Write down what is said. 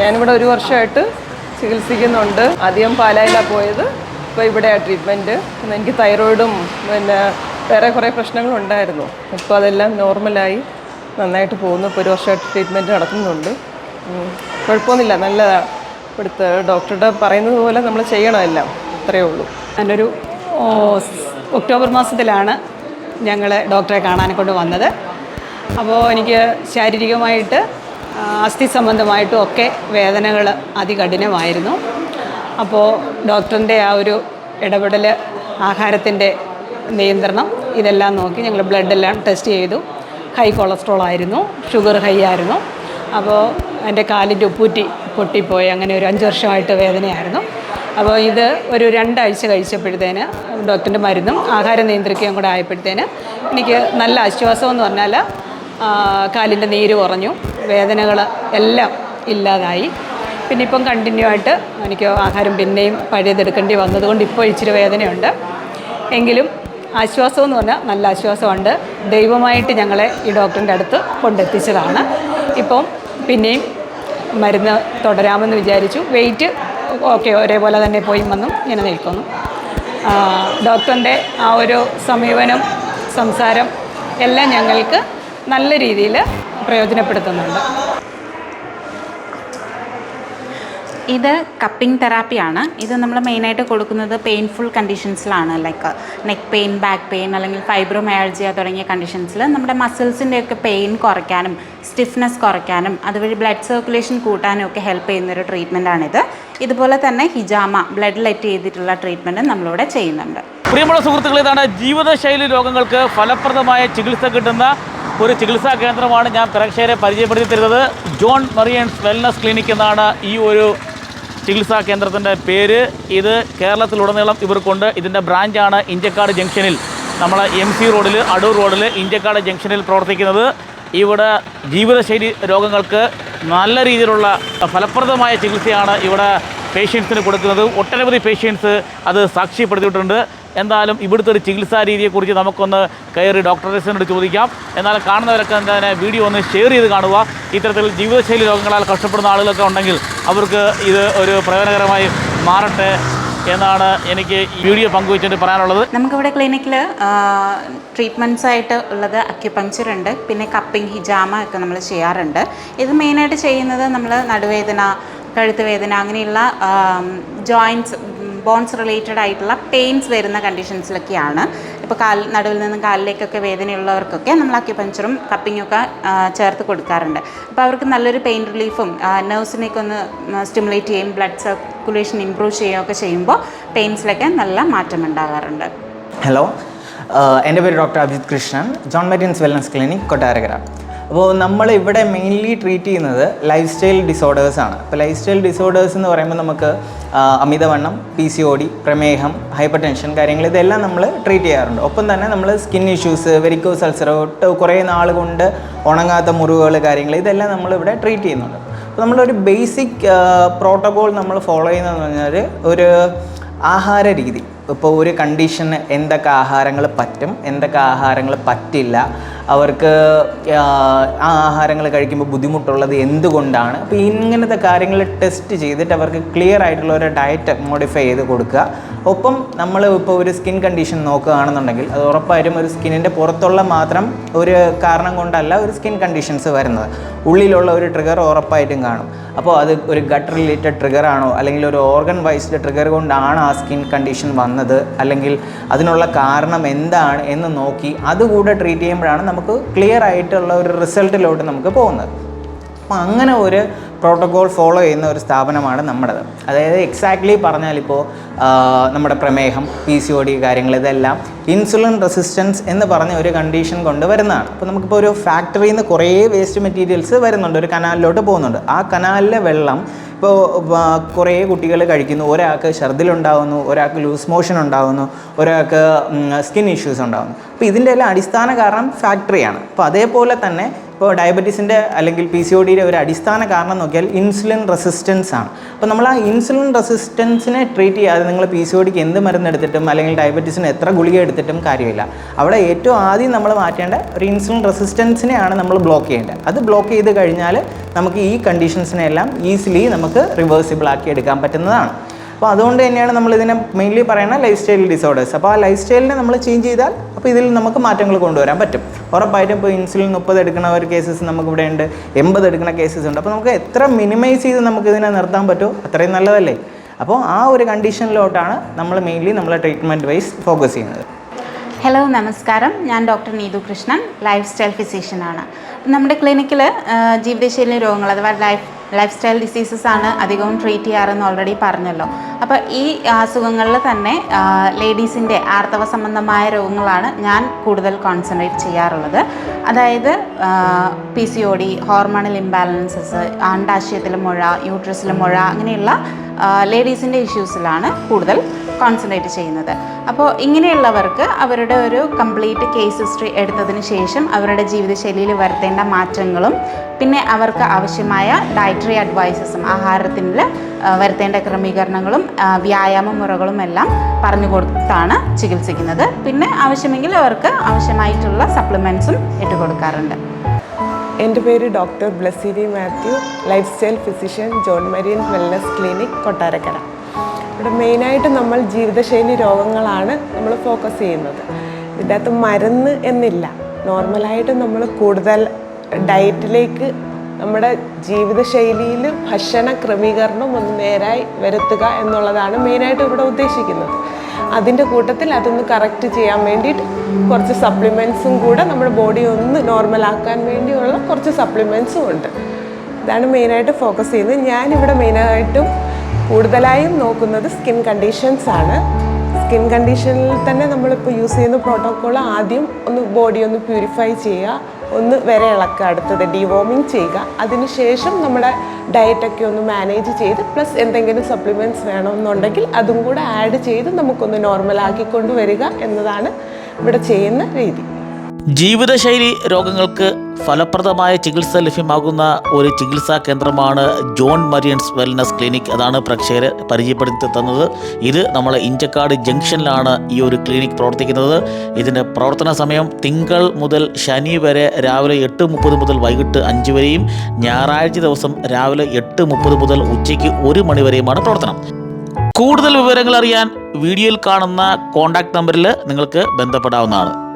ഞാനിവിടെ ഒരു വർഷമായിട്ട് ചികിത്സിക്കുന്നുണ്ട്. ആദ്യം പാലായിലാണ് പോയത്. ഇപ്പോൾ ഇവിടെയാണ് ട്രീറ്റ്മെന്റ് പിന്നെ എനിക്ക് തൈറോയിഡും പിന്നെ വേറെ കുറേ പ്രശ്നങ്ങളുണ്ടായിരുന്നു. ഇപ്പോൾ അതെല്ലാം നോർമലായി നന്നായിട്ട് പോകുന്നു. ഇപ്പോൾ ഒരു വർഷമായിട്ട് ട്രീറ്റ്മെന്റ് നടത്തുന്നുണ്ട്. കുഴപ്പമൊന്നുമില്ല. നല്ലതാണ് ഇവിടുത്തെ ഡോക്ടറുടെ പറയുന്നത് പോലെ നമ്മൾ ചെയ്യണം എല്ലാം. അത്രയേ ഉള്ളൂ. ഞാനൊരു ഒക്ടോബർ മാസത്തിലാണ് ഞങ്ങൾ ഡോക്ടറെ കാണാൻ കൊണ്ട് വന്നത്. അപ്പോൾ എനിക്ക് ശാരീരികമായിട്ട് അസ്ഥി സംബന്ധമായിട്ടും ഒക്കെ വേദനകൾ അതികഠിനമായിരുന്നു. അപ്പോൾ ഡോക്ടറിന്റെ ആ ഒരു ഇടപെടൽ ആഹാരത്തിന്റെ നിയന്ത്രണം ഇതെല്ലാം നോക്കി ഞങ്ങൾ ബ്ലഡെല്ലാം ടെസ്റ്റ് ചെയ്തു. ഹൈ കൊളസ്ട്രോൾ ആയിരുന്നു ഷുഗർ ഹൈ ആയിരുന്നു. അപ്പോൾ എന്റെ കാലിന്റെ ഉപ്പൂറ്റി പൊട്ടിപ്പോയി അങ്ങനെ ഒരു അഞ്ച് വർഷമായിട്ട് വേദനയായിരുന്നു. അപ്പോൾ ഇത് ഒരു രണ്ടാഴ്ച കഴിച്ചപ്പോഴത്തേന് ഡോക്ടറിന്റെ മരുന്നും ആഹാരം നിയന്ത്രിക്കുകയും കൂടെ ആയപ്പോഴത്തേന് എനിക്ക് നല്ല ആശ്വാസമെന്ന് പറഞ്ഞാൽ കാലിന്റെ നീര് കുറഞ്ഞു. വേദനകൾ എല്ലാം ഇല്ലാതായി. പിന്നെ ഇപ്പം കണ്ടിന്യൂ ആയിട്ട് എനിക്ക് ആഹാരം പിന്നെയും പഴയതെടുക്കേണ്ടി വന്നതുകൊണ്ട് ഇപ്പോൾ ഇച്ചിരി വേദനയുണ്ട്. എങ്കിലും ആശ്വാസം എന്ന് പറഞ്ഞാൽ നല്ല ആശ്വാസമുണ്ട്. ദൈവമായിട്ട് ഞങ്ങളെ ഈ ഡോക്ടറിന്റെ അടുത്ത് കൊണ്ടെത്തിച്ചതാണ്. ഇപ്പം പിന്നെയും മരുന്ന് തുടരാമെന്ന് വിചാരിച്ചു. വെയിറ്റ് ഓക്കെ ഒരേപോലെ തന്നെ പോയി വന്നും ഇങ്ങനെ നിൽക്കുന്നു. ഡോക്ടറിന്റെ ആ ഒരു സമീപനം സംസാരം എല്ലാം ഞങ്ങൾക്ക് നല്ല രീതിയിൽ പ്രയോജനപ്പെടുത്തുന്നുണ്ട്. ഇത് കപ്പിംഗ് തെറാപ്പിയാണ് ഇത് നമ്മൾ മെയിനായിട്ട് കൊടുക്കുന്നത് painful കണ്ടീഷൻസിലാണ് like neck pain back pain അല്ലെങ്കിൽ ഫൈബ്രോമയാൾജിയ തുടങ്ങിയ കണ്ടീഷൻസിൽ നമ്മുടെ മസിൽസിന്റെയൊക്കെ പെയിൻ കുറയ്ക്കാനും സ്റ്റിഫ്നെസ് കുറയ്ക്കാനും അതുവഴി ബ്ലഡ് സർക്കുലേഷൻ കൂട്ടാനും ഒക്കെ ഹെൽപ്പ് ചെയ്യുന്നൊരു ട്രീറ്റ്മെന്റാണിത് ഇതുപോലെ തന്നെ ഹിജാമ ബ്ലഡ് ലെറ്റ് ചെയ്തിട്ടുള്ള ട്രീറ്റ്മെന്റ് നമ്മളിവിടെ ചെയ്യുന്നുണ്ട്. പ്രിയമുള്ള സുഹൃത്തുക്കൾ ഇതാണ് ജീവിതശൈലി രോഗങ്ങൾക്ക് ഫലപ്രദമായ ചികിത്സ കിട്ടുന്ന ഒരു ചികിത്സാ കേന്ദ്രമാണ് ഞാൻ പ്രേക്ഷകരെ പരിചയപ്പെടുത്തി തരുന്നത് ജോൺ മറിയൻസ് വെൽനസ് ക്ലിനിക് എന്നാണ് ഈ ഒരു ചികിത്സാ കേന്ദ്രത്തിന്റെ പേര്. ഇത് കേരളത്തിലുടനീളം ഇവർക്കുണ്ട്. ഇതിന്റെ ബ്രാഞ്ചാണ് ഇഞ്ചക്കാട് ജംഗ്ഷനിൽ. നമ്മൾ എം സി റോഡിൽ അടൂർ റോഡിൽ ഇഞ്ചക്കാട് ജംഗ്ഷനിൽ പ്രവർത്തിക്കുന്നത്. ഇവിടെ ജീവിതശൈലി രോഗങ്ങൾക്ക് നല്ല രീതിയിലുള്ള ഫലപ്രദമായ ചികിത്സയാണ് ഇവിടെ പേഷ്യൻസിന് കൊടുക്കുന്നത്. ഒട്ടനവധി പേഷ്യൻസ് അത് സാക്ഷ്യപ്പെടുത്തിയിട്ടുണ്ട്. എന്തായാലും ഇവിടുത്തെ ഒരു ചികിത്സാ രീതിയെക്കുറിച്ച് നമുക്കൊന്ന് കയറി ഡോക്ടറേഴ്സിനോട് ചോദിക്കാം. എന്നാൽ കാണുന്നവരൊക്കെ തന്നെ വീഡിയോ ഒന്ന് ഷെയർ ചെയ്ത് കാണുക. ഇത്തരത്തിൽ ജീവിതശൈലി രോഗങ്ങളാൽ കഷ്ടപ്പെടുന്ന ആളുകളൊക്കെ ഉണ്ടെങ്കിൽ അവർക്ക് ഇത് ഒരു പ്രയോജനകരമായി മാറട്ടെ എന്നാണ് എനിക്ക് വീഡിയോ പങ്കുവെച്ചിട്ട് പറയാനുള്ളത്. നമുക്കിവിടെ ക്ലിനിക്കിൽ ട്രീറ്റ്മെന്റ്സ് ആയിട്ട് ഉള്ളത് അക്യുപങ്ചർ ഉണ്ട്. പിന്നെ കപ്പിംഗ് ഹിജാമ ഒക്കെ നമ്മൾ ചെയ്യാറുണ്ട്. ഇത് മെയിനായിട്ട് ചെയ്യുന്നത് നമ്മൾ നടുവേദന കഴുത്ത് വേദന അങ്ങനെയുള്ള ജോയിന്റ്സ് ബോൺസ് റിലേറ്റഡ് ആയിട്ടുള്ള പെയിൻസ് വരുന്ന കണ്ടീഷൻസിലൊക്കെയാണ് ഇപ്പോൾ കാൽ നടുവിൽ നിന്നും കാലിലേക്കൊക്കെ വേദനയുള്ളവർക്കൊക്കെ നമ്മൾ അക്യുപഞ്ചറും കപ്പിങ്ങും ഒക്കെ ചേർത്ത് കൊടുക്കാറുണ്ട്. അപ്പോൾ അവർക്ക് നല്ലൊരു പെയിൻ റിലീഫും നെർവ്സിനെയൊക്കെ ഒന്ന് സ്റ്റിമുലേറ്റ് ചെയ്യും ബ്ലഡ് സർക്കുലേഷൻ ഇമ്പ്രൂവ് ചെയ്യുകയൊക്കെ ചെയ്യുമ്പോൾ പെയിൻസിലൊക്കെ നല്ല മാറ്റം ഉണ്ടാകാറുണ്ട്. ഹലോ എന്റെ പേര് ഡോക്ടർ അഭിജിത് കൃഷ്ണൻ. ജോൺ മെറ്റിൻസ് വെൽനസ് ക്ലിനിക് കൊട്ടാരക്കര. അപ്പോൾ നമ്മൾ ഇവിടെ മെയിൻലി ട്രീറ്റ് ചെയ്യുന്നത് ലൈഫ് സ്റ്റൈൽ ഡിസോർഡേഴ്സാണ് അപ്പോൾ ലൈഫ് സ്റ്റൈൽ ഡിസോർഡേഴ്സ് എന്ന് പറയുമ്പോൾ നമുക്ക് അമിതവണ്ണം പി സി ഒ ഡി പ്രമേഹം ഹൈപ്പർ ടെൻഷൻ കാര്യങ്ങൾ ഇതെല്ലാം നമ്മൾ ട്രീറ്റ് ചെയ്യാറുണ്ട്. ഒപ്പം തന്നെ നമ്മൾ സ്കിൻ ഇഷ്യൂസ് വെരിക്കോസ് അൾസർ കുറേ നാൾ കൊണ്ട് ഉണങ്ങാത്ത മുറിവുകൾ കാര്യങ്ങൾ ഇതെല്ലാം നമ്മൾ ഇവിടെ ട്രീറ്റ് ചെയ്യുന്നുണ്ട്. അപ്പോൾ നമ്മളൊരു ബേസിക് പ്രോട്ടോകോൾ നമ്മൾ ഫോളോ ചെയ്യുന്നതെന്ന് പറഞ്ഞാൽ ഒരു ആഹാര രീതി. ഇപ്പോൾ ഒരു കണ്ടീഷന് എന്തൊക്കെ ആഹാരങ്ങൾ പറ്റും എന്തൊക്കെ ആഹാരങ്ങൾ പറ്റില്ല അവർക്ക് ആ ആഹാരങ്ങൾ കഴിക്കുമ്പോൾ ബുദ്ധിമുട്ടുള്ളത് എന്തുകൊണ്ടാണ്? അപ്പോൾ ഇങ്ങനത്തെ കാര്യങ്ങൾ ടെസ്റ്റ് ചെയ്തിട്ട് അവർക്ക് ക്ലിയർ ആയിട്ടുള്ള ഒരു ഡയറ്റ് മോഡിഫൈ ചെയ്ത് കൊടുക്കുക. ഒപ്പം നമ്മൾ ഇപ്പോൾ ഒരു സ്കിൻ കണ്ടീഷൻ നോക്കുകയാണെന്നുണ്ടെങ്കിൽ അത് ഉറപ്പായിട്ടും ഒരു സ്കിന്നിന്റെ പുറത്തുള്ള മാത്രം ഒരു കാരണം കൊണ്ടല്ല ഒരു സ്കിൻ കണ്ടീഷൻസ് വരുന്നത്. ഉള്ളിലുള്ള ഒരു ട്രിഗർ ഉറപ്പായിട്ടും കാണും. അപ്പോൾ അത് ഒരു ഗട്ട് റിലേറ്റഡ് ട്രിഗർ ആണോ അല്ലെങ്കിൽ ഒരു ഓർഗൻ വൈസ്ഡ് ട്രിഗർ കൊണ്ടാണ് ആ സ്കിൻ കണ്ടീഷൻ വന്നത് അല്ലെങ്കിൽ അതിനുള്ള കാരണം എന്താണ് എന്ന് നോക്കി അതുകൂടെ ട്രീറ്റ് ചെയ്യുമ്പോഴാണ് നമുക്ക് ക്ലിയർ ആയിട്ടുള്ള ഒരു റിസൾട്ടിലോട്ട് നമുക്ക് പോകുന്നത്. അപ്പോൾ അങ്ങനെ ഒരു പ്രോട്ടോകോൾ ഫോളോ ചെയ്യുന്ന ഒരു സ്ഥാപനമാണ് നമ്മുടേത്. അതായത് എക്സാക്ട്ലി പറഞ്ഞാൽ ഇപ്പോൾ നമ്മുടെ പ്രമേഹം പി സി ഒ ഡി കാര്യങ്ങൾ ഇതെല്ലാം ഇൻസുലിൻ റെസിസ്റ്റൻസ് എന്ന് പറഞ്ഞ ഒരു കണ്ടീഷൻ കൊണ്ട് വരുന്നതാണ്. അപ്പോൾ നമുക്കിപ്പോൾ ഒരു ഫാക്ടറിയിൽ നിന്ന് കുറേ വേസ്റ്റ് മെറ്റീരിയൽസ് വരുന്നുണ്ട് ഒരു കനാലിലോട്ട് പോകുന്നുണ്ട്. ആ കനാലിലെ വെള്ളം ഇപ്പോൾ കുറേ കുട്ടികൾ കഴിക്കുന്നു. ഒരാൾക്ക് ഛർദിലുണ്ടാകുന്നു ഒരാൾക്ക് ലൂസ് മോഷൻ ഉണ്ടാകുന്നു ഒരാൾക്ക് സ്കിൻ ഇഷ്യൂസ് ഉണ്ടാകുന്നു അപ്പോൾ ഇതിന്റെ എല്ലാം അടിസ്ഥാന കാരണം ഫാക്ടറിയാണ് അപ്പോൾ അതേപോലെ തന്നെ ഇപ്പോൾ ഡയബറ്റീസിന്റെ അല്ലെങ്കിൽ പി സി ഒ ഡിയുടെ ഒരു അടിസ്ഥാന കാരണം നോക്കിയാൽ ഇൻസുലിൻ റെസിസ്റ്റൻസ് ആണ്. അപ്പോൾ നമ്മൾ ആ ഇൻസുലിൻ റെസിസ്റ്റൻസിനെ ട്രീറ്റ് ചെയ്യാതെ നിങ്ങൾ പി സി ഒ ഡിക്ക് എന്ത് മരുന്ന് എടുത്തിട്ടും അല്ലെങ്കിൽ ഡയബറ്റീസിന് എത്ര ഗുളിക എടുത്തിട്ടും കാര്യമില്ല. അവിടെ ഏറ്റവും ആദ്യം നമ്മൾ മാറ്റേണ്ട ഒരു ഇൻസുലിൻ റെസിസ്റ്റൻസിനെയാണ് നമ്മൾ ബ്ലോക്ക് ചെയ്യേണ്ടത്. അത് ബ്ലോക്ക് ചെയ്ത് കഴിഞ്ഞാൽ നമുക്ക് ഈ കണ്ടീഷൻസിനെല്ലാം ഈസിലി നമുക്ക് റിവേഴ്സിബിൾ ആക്കി എടുക്കാൻ പറ്റുന്നതാണ്. അപ്പോൾ അതുകൊണ്ട് തന്നെയാണ് നമ്മൾ ഇതിനെ മെയിൻലി പറയുന്ന ലൈഫ് സ്റ്റൈൽ ഡിസോർഡേഴ്സ് അപ്പോൾ ആ ലൈഫ് സ്റ്റൈലിനെ നമ്മൾ ചേഞ്ച് ചെയ്താൽ അപ്പോൾ ഇതിൽ നമുക്ക് മാറ്റങ്ങൾ കൊണ്ടുവരാൻ പറ്റും. ഉറപ്പായിട്ടും ഇപ്പോൾ ഇൻസുലിൻ മുപ്പത് എടുക്കുന്ന ഒരു കേസസ് നമുക്ക് ഇവിടെ ഉണ്ട് എൺപത് എടുക്കുന്ന കേസസ് ഉണ്ട്. അപ്പോൾ നമുക്ക് എത്ര മിനിമൈസ് ചെയ്ത് നമുക്ക് ഇതിനെ നിർത്താൻ പറ്റുമോ? അത്രയും നല്ലതല്ലേ? അപ്പോൾ ആ ഒരു കണ്ടീഷനിലോട്ടാണ് നമ്മൾ മെയിൻലി നമ്മളെ ട്രീറ്റ്മെന്റ് വൈസ് ഫോക്കസ് ചെയ്യുന്നത്. ഹലോ നമസ്കാരം. ഞാൻ doctor Neethu Krishnan lifestyle ഫിസിഷ്യനാണ് നമ്മുടെ ക്ലിനിക്കിൽ ജീവിതശൈലി രോഗങ്ങൾ അഥവാ ലൈഫ് ലൈഫ് സ്റ്റൈൽ ഡിസീസസ് ആണ് അധികവും ട്രീറ്റ് ചെയ്യാറെന്ന് ഓൾറെഡി പറഞ്ഞല്ലോ. അപ്പോൾ ഈ അസുഖങ്ങളിൽ തന്നെ ലേഡീസിന്റെ ആർത്തവ സംബന്ധമായ രോഗങ്ങളാണ് ഞാൻ കൂടുതൽ കോൺസെൻട്രേറ്റ് ചെയ്യാറുള്ളത്. അതായത് P C O D hormonal imbalances അണ്ടാശയത്തിൽ മുഴ യൂട്രസിലെ മുഴ അങ്ങനെയുള്ള ലേഡീസിന്റെ ഇഷ്യൂസിലാണ് കൂടുതൽ കോൺസെൻട്രേറ്റ് ചെയ്യുന്നത്. അപ്പോൾ ഇങ്ങനെയുള്ളവർക്ക് അവരുടെ ഒരു കംപ്ലീറ്റ് കേസ് ഹിസ്റ്ററി എടുത്തതിന് ശേഷം അവരുടെ ജീവിതശൈലിയിൽ വരുത്തേണ്ട മാറ്റങ്ങളും പിന്നെ അവർക്ക് ആവശ്യമായ ഡയറ്ററി അഡ്വൈസസും ആഹാരത്തിൽ വരുത്തേണ്ട ക്രമീകരണങ്ങളും വ്യായാമ മുറകളും എല്ലാം പറഞ്ഞു കൊടുത്താണ് ചികിത്സിക്കുന്നത്. പിന്നെ ആവശ്യമെങ്കിൽ അവർക്ക് ആവശ്യമായിട്ടുള്ള സപ്ലിമെൻസും ഇട്ട് കൊടുക്കാറുണ്ട്. എന്റെ പേര് doctor ബ്ലസ്സിരി Mathew lifestyle physician John Marian wellness clinic Kottarakkara. ഇവിടെ മെയിനായിട്ട് നമ്മൾ ജീവിതശൈലി രോഗങ്ങളാണ് നമ്മൾ ഫോക്കസ് ചെയ്യുന്നത്. ഇതിന്റെ അകത്ത് മരുന്ന് എന്നില്ല. നോർമലായിട്ട് നമ്മൾ കൂടുതൽ ഡയറ്റിലേക്ക് നമ്മുടെ ജീവിതശൈലിയിൽ ഭക്ഷണ ക്രമീകരണം ഒന്ന് നേരായി വരുത്തുക എന്നുള്ളതാണ് മെയിനായിട്ട് ഇവിടെ ഉദ്ദേശിക്കുന്നത്. അതിന്റെ കൂട്ടത്തിൽ അതൊന്ന് കറക്റ്റ് ചെയ്യാൻ വേണ്ടിയിട്ട് കുറച്ച് സപ്ലിമെൻസും കൂടെ നമ്മുടെ ബോഡി ഒന്ന് നോർമലാക്കാൻ വേണ്ടിയുള്ള കുറച്ച് സപ്ലിമെൻസും ഉണ്ട്. ഇതാണ് മെയിനായിട്ട് ഫോക്കസ് ചെയ്യുന്നത്. ഞാനിവിടെ മെയിനായിട്ടും കൂടുതലായും നോക്കുന്നത് സ്കിൻ കണ്ടീഷൻസ് ആണ്. സ്കിൻ കണ്ടീഷനിൽ തന്നെ നമ്മളിപ്പോൾ യൂസ് ചെയ്യുന്ന പ്രോട്ടോക്കോൾ ആദ്യം ഒന്ന് ബോഡി ഒന്ന് പ്യൂരിഫൈ ചെയ്യുക ഒന്ന് വരെ ഇളക്കുക അടുത്തത് ഡിവോമിങ് ചെയ്യുക. അതിനുശേഷം നമ്മുടെ ഡയറ്റൊക്കെ ഒന്ന് മാനേജ് ചെയ്ത് പ്ലസ് എന്തെങ്കിലും സപ്ലിമെന്റ്സ് വേണമെന്നുണ്ടെങ്കിൽ അതും കൂടെ ആഡ് ചെയ്ത് നമുക്കൊന്ന് നോർമലാക്കി കൊണ്ടുവരിക എന്നതാണ് ഇവിടെ ചെയ്യുന്ന രീതി. ജീവിതശൈലി രോഗങ്ങൾക്ക് ഫലപ്രദമായ ചികിത്സ ലഭ്യമാകുന്ന ഒരു ചികിത്സാ കേന്ദ്രമാണ് ജോൺ മരിയൻസ് വെൽനസ് ക്ലിനിക്. അതാണ് പ്രേക്ഷകരെ പരിചയപ്പെടുത്തി തന്നത്. ഇത് നമ്മളെ ഇഞ്ചക്കാട് ജംഗ്ഷനിലാണ് ഈ ഒരു ക്ലിനിക് പ്രവർത്തിക്കുന്നത്. ഇതിന്റെ പ്രവർത്തന സമയം തിങ്കൾ മുതൽ ശനി വരെ രാവിലെ എട്ട് മുപ്പത് മുതൽ വൈകിട്ട് അഞ്ച് വരെയും ഞായറാഴ്ച ദിവസം രാവിലെ എട്ട് മുപ്പത് മുതൽ ഉച്ചയ്ക്ക് ഒരു മണി വരെയുമാണ് പ്രവർത്തനം. കൂടുതൽ വിവരങ്ങൾ അറിയാൻ വീഡിയോയിൽ കാണുന്ന കോൺടാക്ട് നമ്പറിൽ നിങ്ങൾക്ക് ബന്ധപ്പെടാവുന്നതാണ്.